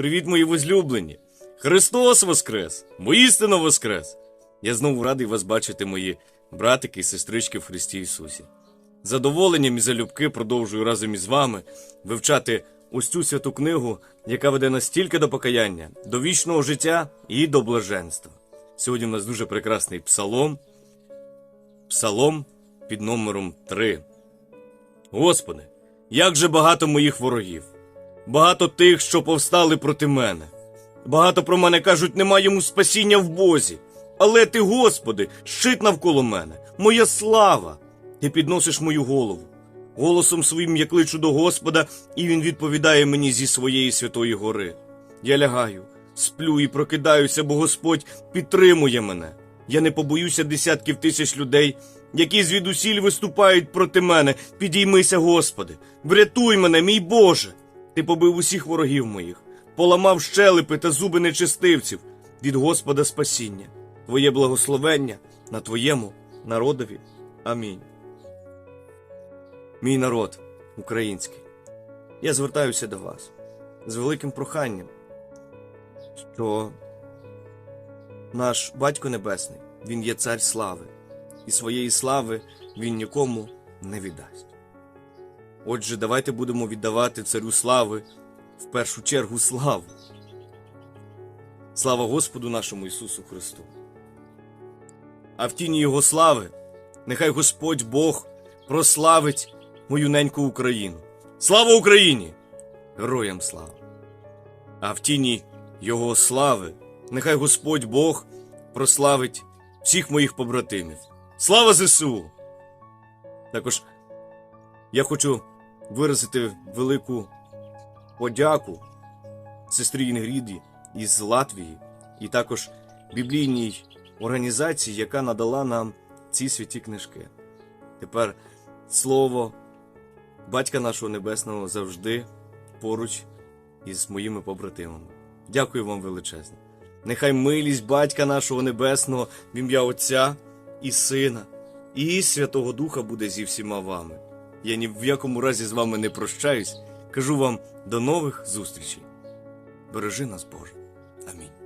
Привіт, мої возлюблені! Христос Воскрес! Воістину Воскрес! Я знову радий вас бачити, мої братики і сестрички в Христі Ісусі. Задоволенням і залюбки продовжую разом із вами вивчати ось цю святу книгу, яка веде нас тільки до покаяння, до вічного життя і до блаженства. Сьогодні в нас дуже прекрасний псалом, псалом під номером 3. Господи, як же багато моїх ворогів, багато тих, що повстали проти мене. Багато про мене кажуть, нема йому спасіння в Бозі. Але ти, Господи, щит навколо мене, моя слава. Ти підносиш мою голову. Голосом своїм я кличу до Господа, і він відповідає мені зі своєї святої гори. Я лягаю, сплю і прокидаюся, бо Господь підтримує мене. Я не побоюся десятків тисяч людей, які звідусіль виступають проти мене. Підіймися, Господи, врятуй мене, мій Боже. Ти побив усіх ворогів моїх, поламав щелепи та зуби нечистивців від Господа спасіння, Твоє благословення на Твоєму народові. Амінь. Мій народ український, я звертаюся до вас з великим проханням, що наш Батько Небесний, Він є цар слави, і своєї слави Він нікому не віддасть. Отже, давайте будемо віддавати царю слави в першу чергу славу. Слава Господу нашому Ісусу Христу. А в тіні Його слави, нехай Господь Бог прославить мою неньку Україну. Слава Україні! Героям слава! А в тіні Його слави, нехай Господь Бог прославить всіх моїх побратимів. Слава ЗСУ! Також я хочу виразити велику подяку сестрі Інгріді із Латвії і також біблійній організації, яка надала нам ці святі книжки. Тепер слово Батька нашого Небесного завжди поруч із моїми побратимами. Дякую вам величезно. Нехай милість Батька нашого Небесного в ім'я Отця і Сина, і Святого Духа буде зі всіма вами. Я ні в якому разі з вами не прощаюсь. Кажу вам до нових зустрічей. Бережи нас, Боже. Амінь.